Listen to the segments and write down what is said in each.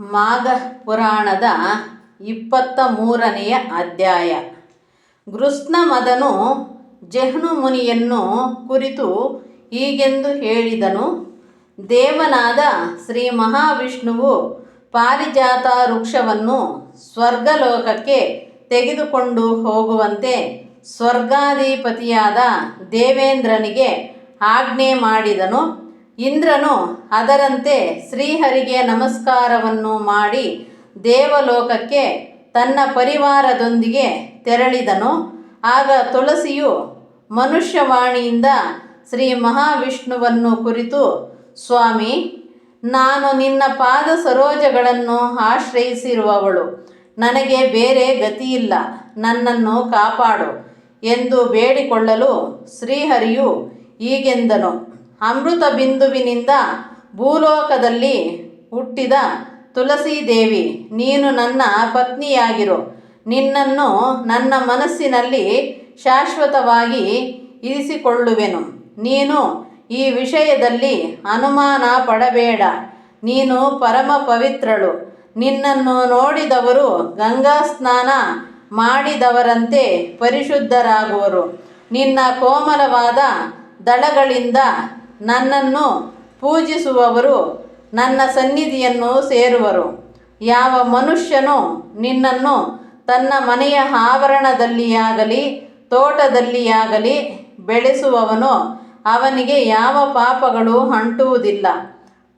ಮಾಘ ಪುರಾಣದ ಇಪ್ಪತ್ತ ಮೂರನೆಯ ಅಧ್ಯಾಯ. ಗೃತ್ಸ್ನ ಮದನು ಜಹ್ನು ಮುನಿಯನ್ನು ಕುರಿತು ಹೀಗೆಂದು ಹೇಳಿದನು, ದೇವನಾದ ಶ್ರೀ ಮಹಾವಿಷ್ಣುವು ಪಾರಿಜಾತ ವೃಕ್ಷವನ್ನು ಸ್ವರ್ಗಲೋಕಕ್ಕೆ ತೆಗೆದುಕೊಂಡು ಹೋಗುವಂತೆ ಸ್ವರ್ಗಾಧಿಪತಿಯಾದ ದೇವೇಂದ್ರನಿಗೆ ಆಜ್ಞೆ ಮಾಡಿದನು. ಇಂದ್ರನು ಅದರಂತೆ ಶ್ರೀಹರಿಗೆ ನಮಸ್ಕಾರವನ್ನು ಮಾಡಿ ದೇವಲೋಕಕ್ಕೆ ತನ್ನ ಪರಿವಾರದೊಂದಿಗೆ ತೆರಳಿದನು. ಆಗ ತುಳಸಿಯು ಮನುಷ್ಯವಾಣಿಯಿಂದ ಶ್ರೀ ಮಹಾವಿಷ್ಣುವನ್ನು ಕುರಿತು, ಸ್ವಾಮಿ, ನಾನು ನಿನ್ನ ಪಾದ ಸರೋಜಗಳನ್ನು ಆಶ್ರಯಿಸಿರುವವಳು. ನನಗೆ ಬೇರೆ ಗತಿಯಿಲ್ಲ. ನನ್ನನ್ನು ಕಾಪಾಡು ಎಂದು ಬೇಡಿಕೊಳ್ಳಲು ಶ್ರೀಹರಿಯು ಹೀಗೆಂದನು. ಅಮೃತ ಬಿಂದುವಿನಿಂದ ಭೂಲೋಕದಲ್ಲಿ ಹುಟ್ಟಿದ ತುಳಸೀದೇವಿ, ನೀನು ನನ್ನ ಪತ್ನಿಯಾಗಿರು. ನಿನ್ನನ್ನು ನನ್ನ ಮನಸ್ಸಿನಲ್ಲಿ ಶಾಶ್ವತವಾಗಿ ಇರಿಸಿಕೊಳ್ಳುವೆನು. ನೀನು ಈ ವಿಷಯದಲ್ಲಿ ಅನುಮಾನ ಪಡಬೇಡ. ನೀನು ಪರಮ ಪವಿತ್ರಳು. ನಿನ್ನನ್ನು ನೋಡಿದವರು ಗಂಗಾ ಸ್ನಾನ ಮಾಡಿದವರಂತೆ ಪರಿಶುದ್ಧರಾಗುವರು. ನಿನ್ನ ಕೋಮಲವಾದ ದಳಗಳಿಂದ ನನ್ನನ್ನು ಪೂಜಿಸುವವರು ನನ್ನ ಸನ್ನಿಧಿಯನ್ನು ಸೇರುವರು. ಯಾವ ಮನುಷ್ಯನು ನಿನ್ನನ್ನು ತನ್ನ ಮನೆಯ ಆವರಣದಲ್ಲಿಯಾಗಲಿ, ತೋಟದಲ್ಲಿಯಾಗಲಿ ಬೆಳೆಸುವವನು ಅವನಿಗೆ ಯಾವ ಪಾಪಗಳು ಅಂಟುವುದಿಲ್ಲ.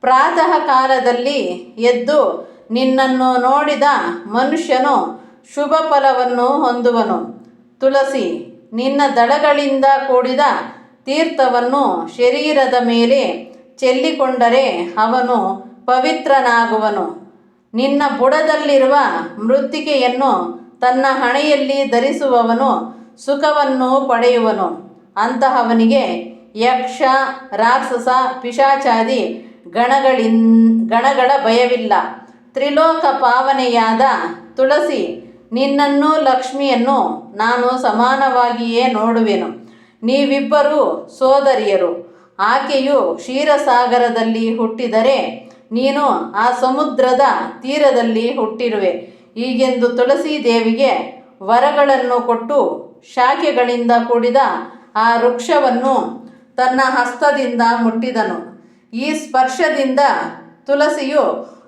ಪ್ರಾತಃ ಕಾಲದಲ್ಲಿ ಎದ್ದು ನಿನ್ನನ್ನು ನೋಡಿದ ಮನುಷ್ಯನು ಶುಭ ಫಲವನ್ನು ಹೊಂದುವನು. ತುಳಸಿ ನಿನ್ನ ದಳಗಳಿಂದ ಕೂಡಿದ ತೀರ್ಥವನ್ನು ಶರೀರದ ಮೇಲೆ ಚೆಲ್ಲಿಕೊಂಡರೆ ಅವನು ಪವಿತ್ರನಾಗುವನು. ನಿನ್ನ ಬುಡದಲ್ಲಿರುವ ಮೃತ್ತಿಕೆಯನ್ನು ತನ್ನ ಹಣೆಯಲ್ಲಿ ಧರಿಸುವವನು ಸುಖವನ್ನು ಪಡೆಯುವನು. ಅಂತಹವನಿಗೆ ಯಕ್ಷ, ರಾಕ್ಷಸ, ಪಿಶಾಚಾದಿ ಗಣಗಳಿನ್, ಗಣಗಳ ಭಯವಿಲ್ಲ. ತ್ರಿಲೋಕ ಪಾವನೆಯಾದ ತುಳಸಿ, ನಿನ್ನನ್ನು ಲಕ್ಷ್ಮಿಯನ್ನು ನಾನು ಸಮಾನವಾಗಿಯೇ ನೋಡುವೆನು. ನೀವಿಬ್ಬರೂ ಸೋದರಿಯರು. ಆಕೆಯು ಕ್ಷೀರಸಾಗರದಲ್ಲಿ ಹುಟ್ಟಿದರೆ ನೀನು ಆ ಸಮುದ್ರದ ತೀರದಲ್ಲಿ ಹುಟ್ಟಿರುವೆ. ಹೀಗೆಂದು ತುಳಸಿ ದೇವಿಗೆ ವರಗಳನ್ನು ಕೊಟ್ಟು ಶಾಖೆಗಳಿಂದ ಕೂಡಿದ ಆ ವೃಕ್ಷವನ್ನು ತನ್ನ ಹಸ್ತದಿಂದ ಮುಟ್ಟಿದನು. ಈ ಸ್ಪರ್ಶದಿಂದ ತುಳಸಿಯು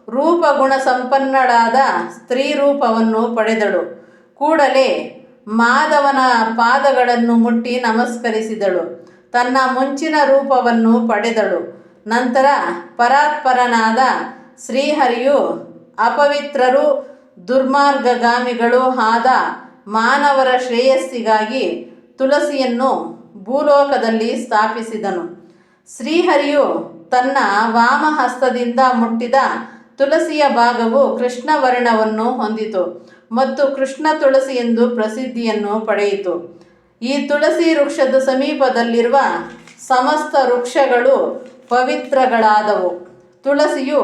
ರೂಪಗುಣ ಸಂಪನ್ನಳಾದ ಸ್ತ್ರೀ ರೂಪವನ್ನು ಪಡೆದಳು. ಕೂಡಲೇ ಮಾಧವನ ಪಾದಗಳನ್ನು ಮುಟ್ಟಿ ನಮಸ್ಕರಿಸಿದಳು. ತನ್ನ ಮುಂಚಿನ ರೂಪವನ್ನು ಪಡೆದಳು. ನಂತರ ಪರಾತ್ಪರನಾದ ಶ್ರೀಹರಿಯು ಅಪವಿತ್ರರು, ದುರ್ಮಾರ್ಗಗಾಮಿಗಳು ಆದ ಮಾನವರ ಶ್ರೇಯಸ್ಸಿಗಾಗಿ ತುಳಸಿಯನ್ನು ಭೂಲೋಕದಲ್ಲಿ ಸ್ಥಾಪಿಸಿದನು. ಶ್ರೀಹರಿಯು ತನ್ನ ವಾಮಹಸ್ತದಿಂದ ಮುಟ್ಟಿದ ತುಳಸಿಯ ಭಾಗವು ಕೃಷ್ಣವರ್ಣವನ್ನು ಹೊಂದಿತು. ಮತ್ತು ಕೃಷ್ಣ ತುಳಸಿ ಎಂದು ಪ್ರಸಿದ್ಧಿಯನ್ನು ಪಡೆಯಿತು. ಈ ತುಳಸಿ ವೃಕ್ಷದ ಸಮೀಪದಲ್ಲಿರುವ ಸಮಸ್ತ ವೃಕ್ಷಗಳು ಪವಿತ್ರಗಳಾದವು. ತುಳಸಿಯು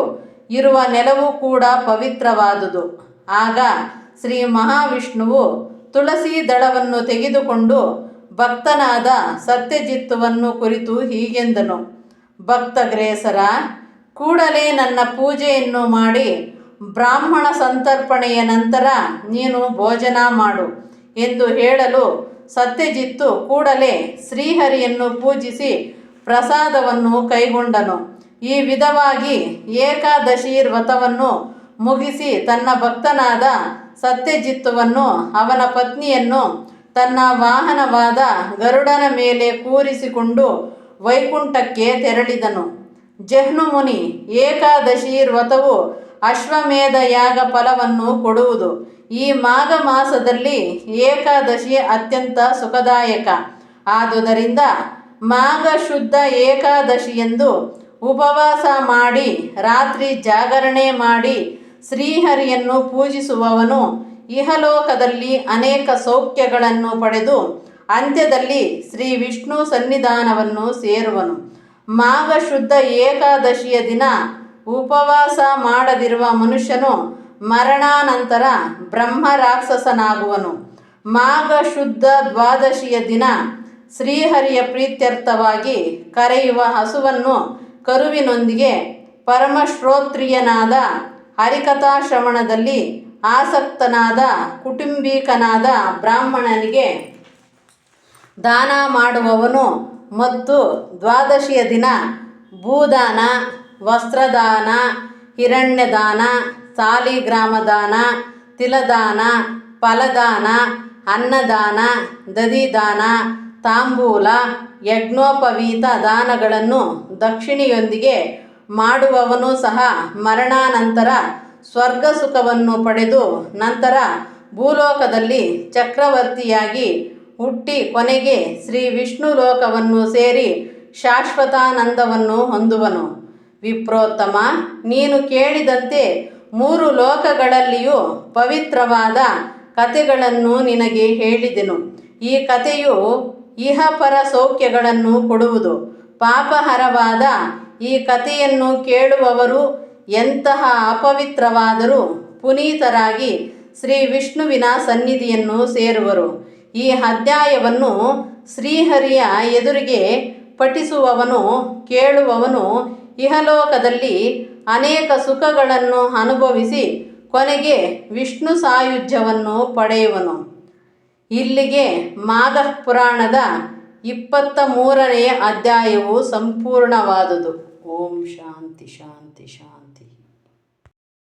ಇರುವ ನೆಲವು ಕೂಡ ಪವಿತ್ರವಾದುದು. ಆಗ ಶ್ರೀ ಮಹಾವಿಷ್ಣುವು ತುಳಸಿ ದಳವನ್ನು ತೆಗೆದುಕೊಂಡು ಭಕ್ತನಾದ ಸತ್ಯಜಿತ್ತುವನ್ನು ಕುರಿತು ಹೀಗೆಂದನು. ಭಕ್ತಗ್ರೇಸರ, ಕೂಡಲೇ ನನ್ನ ಪೂಜೆಯನ್ನು ಮಾಡಿ ಬ್ರಾಹ್ಮಣ ಸಂತರ್ಪಣೆಯ ನಂತರ ನೀನು ಭೋಜನ ಮಾಡು ಎಂದು ಹೇಳಲು ಸತ್ಯಜಿತ್ತು ಕೂಡಲೇ ಶ್ರೀಹರಿಯನ್ನು ಪೂಜಿಸಿ ಪ್ರಸಾದವನ್ನು ಕೈಗೊಂಡನು. ಈ ವಿಧವಾಗಿ ಏಕಾದಶಿ ವ್ರತವನ್ನು ಮುಗಿಸಿ ತನ್ನ ಭಕ್ತನಾದ ಸತ್ಯಜಿತ್ತುವನ್ನು ಅವನ ಪತ್ನಿಯನ್ನು ತನ್ನ ವಾಹನವಾದ ಗರುಡನ ಮೇಲೆ ಕೂರಿಸಿಕೊಂಡು ವೈಕುಂಠಕ್ಕೆ ತೆರಳಿದನು. ಜಹ್ನು ಮುನಿ ಏಕಾದಶಿ ವ್ರತವು ಅಶ್ವಮೇಧ ಯಾಗ ಫಲವನ್ನು ಕೊಡುವುದು. ಈ ಮಾಘ ಮಾಸದಲ್ಲಿ ಏಕಾದಶಿ ಅತ್ಯಂತ ಸುಖದಾಯಕ. ಆದುದರಿಂದ ಮಾಘ ಶುದ್ಧ ಏಕಾದಶಿಯಂದು ಉಪವಾಸ ಮಾಡಿ, ರಾತ್ರಿ ಜಾಗರಣೆ ಮಾಡಿ, ಶ್ರೀಹರಿಯನ್ನು ಪೂಜಿಸುವವನು ಇಹಲೋಕದಲ್ಲಿ ಅನೇಕ ಸೌಖ್ಯಗಳನ್ನು ಪಡೆದು ಅಂತ್ಯದಲ್ಲಿ ಶ್ರೀ ವಿಷ್ಣು ಸನ್ನಿಧಾನವನ್ನು ಸೇರುವನು. ಮಾಘ ಶುದ್ಧ ಏಕಾದಶಿಯ ದಿನ ಉಪವಾಸ ಮಾಡದಿರುವ ಮನುಷ್ಯನು ಮರಣಾನಂತರ ಬ್ರಹ್ಮ ರಾಕ್ಷಸನಾಗುವನು ಮಾಘ ಶುದ್ಧ ದ್ವಾದಶಿಯ ದಿನ ಶ್ರೀಹರಿಯ ಪ್ರೀತ್ಯರ್ಥವಾಗಿ ಕರೆಯುವ ಹಸುವನ್ನು ಕರುವಿನೊಂದಿಗೆ ಪರಮಶ್ರೋತ್ರಿಯನಾದ ಹರಿಕಥಾ ಶ್ರವಣದಲ್ಲಿ ಆಸಕ್ತನಾದ ಕುಟುಂಬಿಕನಾದ ಬ್ರಾಹ್ಮಣನಿಗೆ ದಾನ ಮಾಡುವವನು ಮತ್ತು ದ್ವಾದಶಿಯ ದಿನ ಭೂದಾನ ವಸ್ತ್ರದಾನ, ಹಿರಣ್ಯದಾನ, ಸಾಲಿಗ್ರಾಮದಾನ, ತಿಲದಾನ, ಫಲದಾನ, ಅನ್ನದಾನ ದದಿದಾನ ತಾಂಬೂಲ, ಯಜ್ಞೋಪವೀತ ದಾನಗಳನ್ನು ದಕ್ಷಿಣೆಯೊಂದಿಗೆ ಮಾಡುವವನು ಸಹ ಮರಣಾನಂತರ ಸ್ವರ್ಗ ಸುಖವನ್ನು ಪಡೆದು ನಂತರ ಭೂಲೋಕದಲ್ಲಿ ಚಕ್ರವರ್ತಿಯಾಗಿ ಹುಟ್ಟಿ ಕೊನೆಗೆ ಶ್ರೀ ವಿಷ್ಣು ಲೋಕವನ್ನು ಸೇರಿ ಶಾಶ್ವತಾನಂದವನ್ನು ಹೊಂದುವನು. ವಿಪ್ರೋತ್ತಮ, ನೀನು ಕೇಳಿದಂತೆ ಮೂರು ಲೋಕಗಳಲ್ಲಿಯೂ ಪವಿತ್ರವಾದ ಕಥೆಗಳನ್ನು ನಿನಗೆ ಹೇಳಿದೆನು. ಈ ಕಥೆಯು ಇಹಪರ ಸೌಖ್ಯಗಳನ್ನು ಕೊಡುವುದು. ಪಾಪಹರವಾದ ಈ ಕಥೆಯನ್ನು ಕೇಳುವವರು ಎಂತಹ ಅಪವಿತ್ರವಾದರೂ ಪುನೀತರಾಗಿ ಶ್ರೀ ವಿಷ್ಣುವಿನ ಸನ್ನಿಧಿಯನ್ನು ಸೇರುವರು. ಈ ಅಧ್ಯಾಯವನ್ನು ಶ್ರೀಹರಿಯ ಎದುರಿಗೆ ಪಠಿಸುವವನು, ಕೇಳುವವನು ಇಹಲೋಕದಲ್ಲಿ ಅನೇಕ ಸುಖಗಳನ್ನು ಅನುಭವಿಸಿ ಕೊನೆಗೆ ವಿಷ್ಣು ಸಾಯುಜ್ಯವನ್ನು ಪಡೆಯುವನು. ಇಲ್ಲಿಗೆ ಮಾಘ ಪುರಾಣದ ಇಪ್ಪತ್ತ ಮೂರನೆಯ ಅಧ್ಯಾಯವು ಸಂಪೂರ್ಣವಾದುದು. ಓಂ ಶಾಂತಿ ಶಾಂತಿ ಶಾಂತಿ.